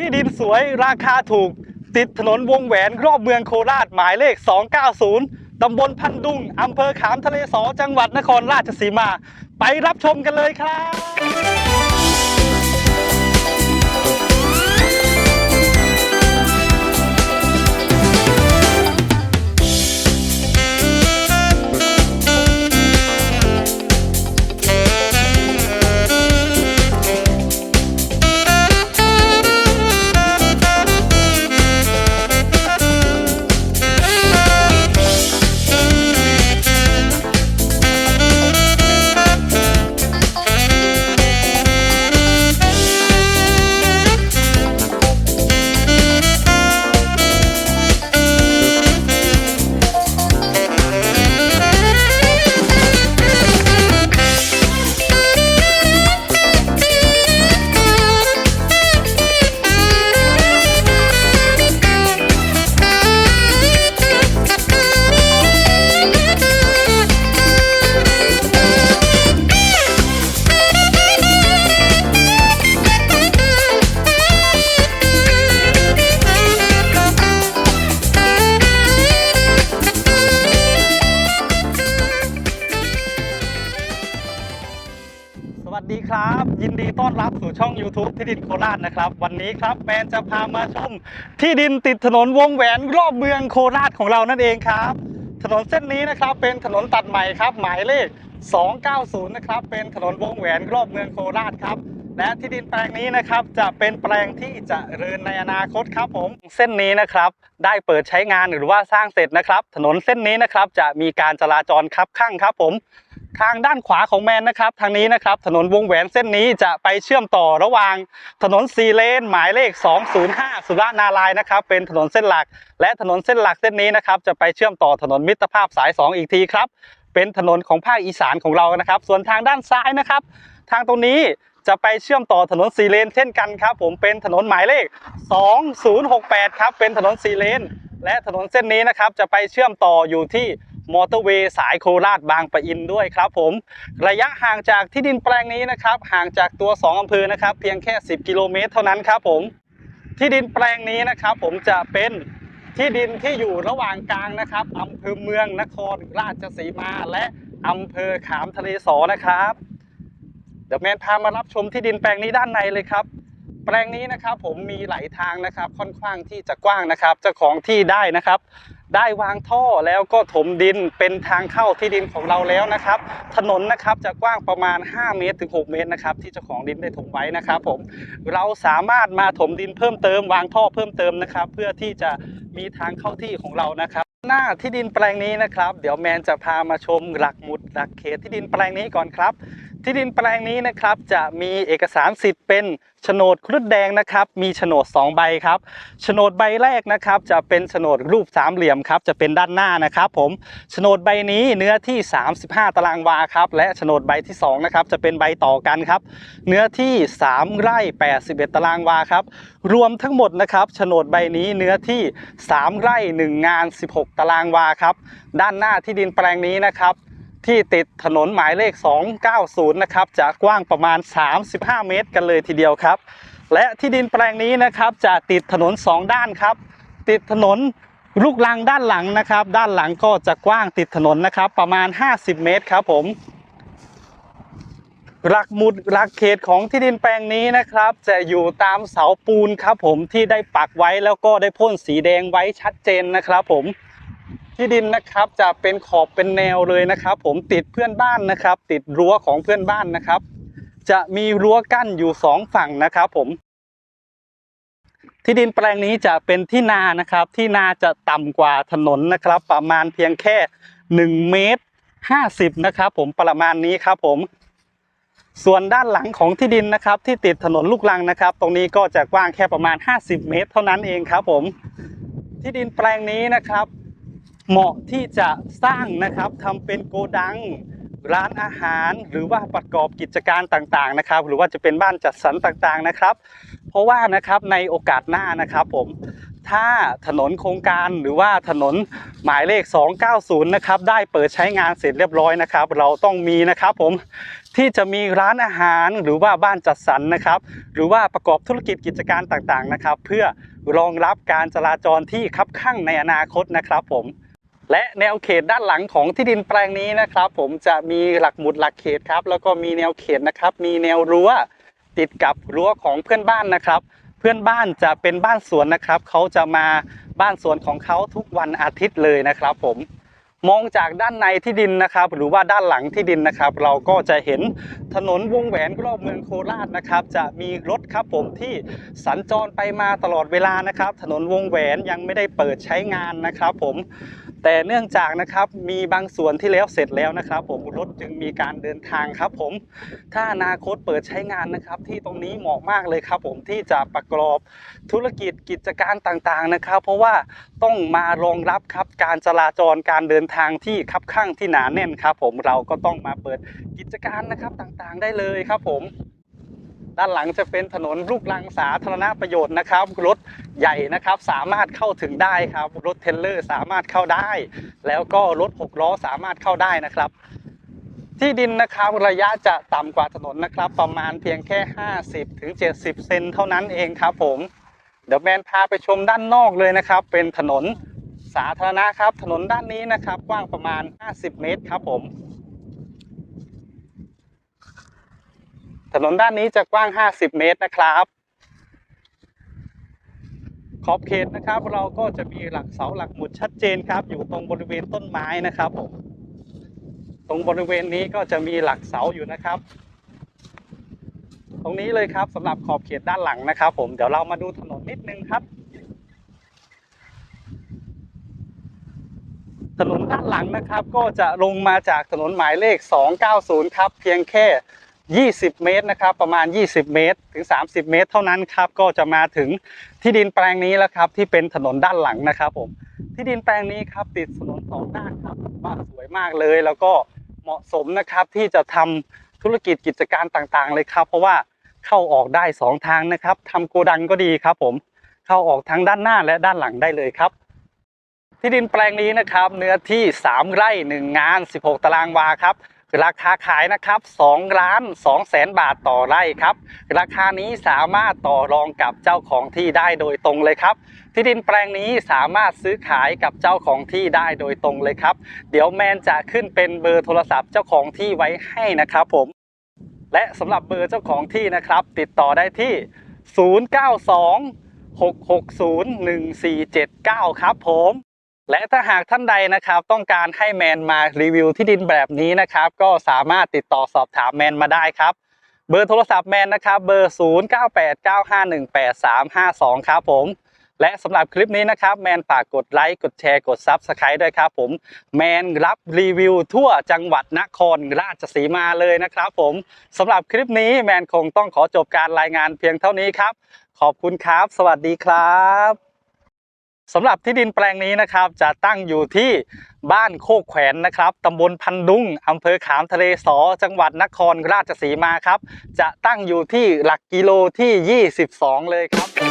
ที่ดินสวยราคาถูก ติดถนนวงแหวนรอบเมืองโคราชหมายเลข 290 ตำบลพันดุงอำเภอขามทะเลสอจังหวัดนครราชสีมา ไปรับชมกันเลยครับ วัสดีครับ ยินดีต้อนรับสู่ช่อง YouTube ที่ดินโคราชนะครับ วันนี้ครับแมนจะพามาชมที่ดินติดถนนวงแหวนรอบเมืองโคราชของเรานั่นเองครับ ถนนเส้นนี้นะครับเป็นถนนตัดใหม่ครับ หมายเลข 290 นะครับเป็นถนนวงแหวนรอบเมืองโคราชครับและที่ดินแปลงนี้นะครับจะเป็นแปลงที่จะเริญในอนาคตครับผมเส้นนี้นะครับได้เปิดใช้งานหรือว่าสร้างเสร็จนะครับ ถนนเส้นนี้นะครับจะมีการจราจรคับข้างครับผม ทางด้านขวาของแมนนะครับ ทางนี้นะครับ ถนนวงแหวนเส้นนี้จะไปเชื่อมต่อระหว่างถนนสีเลน หมายเลข 205 สุรานารายนะครับ เป็นถนนเส้นหลัก และถนนเส้นหลักเส้นนี้นะครับ จะไปเชื่อมต่อถนนมิตรภาพสาย 2 อีกทีครับ เป็นถนนของภาคอีสานของเรานะครับ ส่วนทางด้านซ้ายนะครับ ทางตรงนี้จะไปเชื่อมต่อถนนสีเลน เช่นกันครับ ผมเป็นถนนหมายเลข 2068 ครับ เป็นถนนสีเลน และถนนเส้นนี้นะครับ จะไปเชื่อมต่ออยู่ที่ มอเตอร์เวย์สายโคราชบางปะอินด้วยครับผม ระยะห่างจากที่ดินแปลงนี้นะครับ ห่างจากตัว 2อำเภอนะครับ เพียงแค่ 10 กิโลเมตรเท่านั้นครับผม ที่ดินแปลงนี้นะครับ ผมจะเป็นที่ดินที่อยู่ระหว่างกลางนะครับอำเภอเมืองนครราชสีมาและอำเภอขามทะเลสอนะครับ เดี๋ยวแมนพามารับชมที่ดินแปลงนี้ด้านในเลยครับ แปลงนี้นะครับผมมีไหลาทางนะครับค่อนข้างที่จะกว้างนะครับเจ้าของที่ได้นะครับ ได้วางท่อแล้วก็ถมดินเป็นทางเข้าที่ดินของเราแล้วนะครับ ถนนนะครับจะกว้างประมาณ 5 เมตรถึง 6 เมตรนะครับที่เจ้าของดินได้ถมไว้นะครับผมเราสามารถมาถมดินเพิ่มเติม วางท่อเพิ่มเติมนะครับ เพื่อที่จะมีทางเข้าที่ของเรานะครับ หน้าที่ดินแปลงนี้นะครับ เดี๋ยวแมนจะพามาชมหลักหมุดหลักเขตที่ดินแปลงนี้ก่อนครับ ที่ดินแปลงนี้นะครับจะมีเอกสารสิทธิ์เป็นโฉนดครุฑแดงนะครับ มีโฉนด 2 ใบครับโฉนดใบแรกนะครับ จะเป็นโฉนดรูปสามเหลี่ยมครับจะเป็นด้านหน้านะครับ ผมโฉนดใบนี้เนื้อที่ 35 ตารางวาครับและโฉนดใบที่2นะครับจะเป็นใบต่อกันครับ เนื้อที่ 3 ไร่ 81 ตารางวาครับรวมทั้งหมดนะครับโฉนดใบนี้เนื้อที่ 3 ไร่ 1 งาน 16 ตารางวาครับด้านหน้าที่ดินแปลงนี้นะครับ ที่ติดถนนหมายเลข 290 นะครับจะกว้างประมาณ 35 เมตรกันเลยทีเดียวครับ และที่ดินแปลงนี้นะครับจะติดถนน 2 ด้านครับ ติดถนนลูกลังด้านหลังนะครับ ด้านหลังก็จะกว้างติดถนนนะครับ ประมาณ 50 เมตรครับผม หลักหมุดหลักเขตของที่ดินแปลงนี้นะครับ จะอยู่ตามเสาปูนครับผมที่ได้ปักไว้แล้วก็ได้พ่นสีแดงไว้ชัดเจนนะครับผม ที่ดินนะครับจะเป็นขอบเป็นแนวเลยนะครับ ผมติดเพื่อนบ้านนะครับ ติดรั้วของเพื่อนบ้านนะครับ จะมีรั้วกั้นอยู่สองฝั่งนะครับ ผม ที่ดินแปลงนี้จะเป็นที่นานะครับ ที่นาจะต่ำกว่าถนนนะครับ ประมาณเพียงแค่1เมตร50นะครับผมประมาณนี้ครับผม ส่วนด้านหลังของที่ดินนะครับ ที่ติดถนนลูกรังนะครับ ตรงนี้ก็จะกว้างแค่ประมาณ 50 เมตร เท่านั้นเองครับผม ที่ดินแปลงนี้นะครับ เหมาะที่จะสร้างนะครับทำเป็นโกดังร้านอาหารหรือว่าประกอบกิจการต่างๆนะครับ หรือว่าจะเป็นบ้านจัดสรรต่างๆนะครับ เพราะว่านะครับในโอกาสหน้านะครับผมถ้าถนนโครงการหรือว่าถนนหมายเลข 290 นะครับได้เปิดใช้งานเสร็จเรียบร้อยนะครับ เราต้องมีนะครับผมที่จะมีร้านอาหารหรือว่าบ้านจัดสรรนะครับ หรือว่าประกอบธุรกิจกิจการต่างๆนะครับ เพื่อรองรับการจราจรที่คับข้างในอนาคตนะครับผม และแนวเขตด้านหลังของที่ดินแปลงนี้นะครับ ผมจะมีหลักหมุดหลักเขตครับ แล้วก็มีแนวเขตนะครับ มีแนวรั้วติดกับรั้วของเพื่อนบ้านนะครับ เพื่อนบ้านจะเป็นบ้านสวนนะครับ เขาจะมาบ้านสวนของเขาทุกวันอาทิตย์เลยนะครับ ผมมองจากด้านในที่ดินนะครับ หรือว่าด้านหลังที่ดินนะครับ เราก็จะเห็นถนนวงแหวนรอบเมืองโคราชนะครับ จะมีรถครับผมที่สัญจรไปมาตลอดเวลานะครับ ถนนวงแหวนยังไม่ได้เปิดใช้งานนะครับ ผม แต่เนื่องจากนะครับมีบางส่วนที่แล้วเสร็จแล้วนะครับ ผมรถจึงมีการเดินทางครับ ผมถ้าอนาคตเปิดใช้งานนะครับ ที่ตรงนี้เหมาะมากเลยครับ ผมที่จะประกอบธุรกิจกิจการต่างๆนะครับ เพราะว่าต้องมารองรับครับการจราจรการเดินทางที่คับข้างที่หนาแน่นครับ ผมเราก็ต้องมาเปิดกิจการนะครับต่างๆ ได้เลยครับ ผม ด้านหลังจะเป็นถนนลูกรังสาธารณประโยชน์นะครับ รถใหญ่นะครับสามารถเข้าถึงได้ครับ รถเทรลเลอร์สามารถเข้าได้ แล้วก็รถหกล้อสามารถเข้าได้นะครับที่ดินนะครับระยะจะต่ำกว่าถนนนะครับ ประมาณเพียงแค่ 50ถึง70 เซนเท่านั้นเองครับผม เดี๋ยวแมนพาไปชมด้านนอกเลยนะครับ เป็นถนนสาธารณะครับ ถนนด้านนี้นะครับ กว้างประมาณ 50 เมตรครับผม ถนนด้านนี้จะกว้าง 50 เมตรนะครับ ขอบเขตนะครับ เราก็จะมีหลักเสาหลักหมุดชัดเจนครับ อยู่ตรงบริเวณต้นไม้นะครับผมตรงบริเวณนี้ก็จะมีหลักเสาอยู่นะครับ ตรงนี้เลยครับสำหรับขอบเขตด้านหลังนะครับ ผมเดี๋ยวเรามาดูถนนนิดนึงครับถนนด้านหลังนะครับก็จะลงมาจากถนนหมายเลข 290 ครับ เพียงแค่ 20 เมตรนะครับ ประมาณ 20 เมตร ถึง 30 เมตร เท่านั้นครับ ก็จะมาถึงที่ดินแปลงนี้แล้วครับ ที่เป็นถนนด้านหลังนะครับผม ที่ดินแปลงนี้ครับ ติดถนนสองด้านครับบ้าสวยมากเลย แล้วก็เหมาะสมนะครับที่จะทำธุรกิจกิจการต่างๆ เลยครับ เพราะว่าเข้าออกได้สองทางนะครับทำโกดังก็ดีครับ ผม เข้าออกทั้งด้านหน้าและด้านหลังได้เลยครับที่ดินแปลงนี้นะครับ เนื้อที่ 3 ไร่ 1 งาน 16 ตารางวาครับ ราคาขายนะครับ2ล้าน2แสนบาทต่อไร่ครับ ราคานี้สามารถต่อรองกับเจ้าของที่ได้โดยตรงเลยครับ ที่ดินแปลงนี้สามารถซื้อขายกับเจ้าของที่ได้โดยตรงเลยครับ เดี๋ยวแมนจะขึ้นเป็นเบอร์โทรศัพท์เจ้าของที่ไว้ให้นะครับผม และสำหรับเบอร์เจ้าของที่นะครับ ติดต่อได้ที่ 092 660 1479 ครับผม และถ้าหากท่านใดนะครับต้องการให้แมนมารีวิวที่ดินแบบนี้นะครับ ก็สามารถติดต่อสอบถามแมนมาได้ครับ เบอร์โทรศัพท์แมนนะครับ เบอร์ 0989518352 ครับผม และสำหรับคลิปนี้นะครับ แมนฝากกดไลค์ กดแชร์ กด Subscribe ด้วยครับผม แมนรับรีวิวทั่วจังหวัดนครราชสีมาเลยนะครับผมสำหรับคลิปนี้แมนคงต้องขอจบการรายงานเพียงเท่านี้ครับ ขอบคุณครับ สวัสดีครับ สำหรับที่ดินแปลงนี้นะครับ จะตั้งอยู่ที่บ้านโคกแขวนนะครับตำบลพันดุงอำเภอขามทะเลสอ จังหวัดนครราชสีมาครับ จะตั้งอยู่ที่หลักกิโลที่ 22 เลยครับ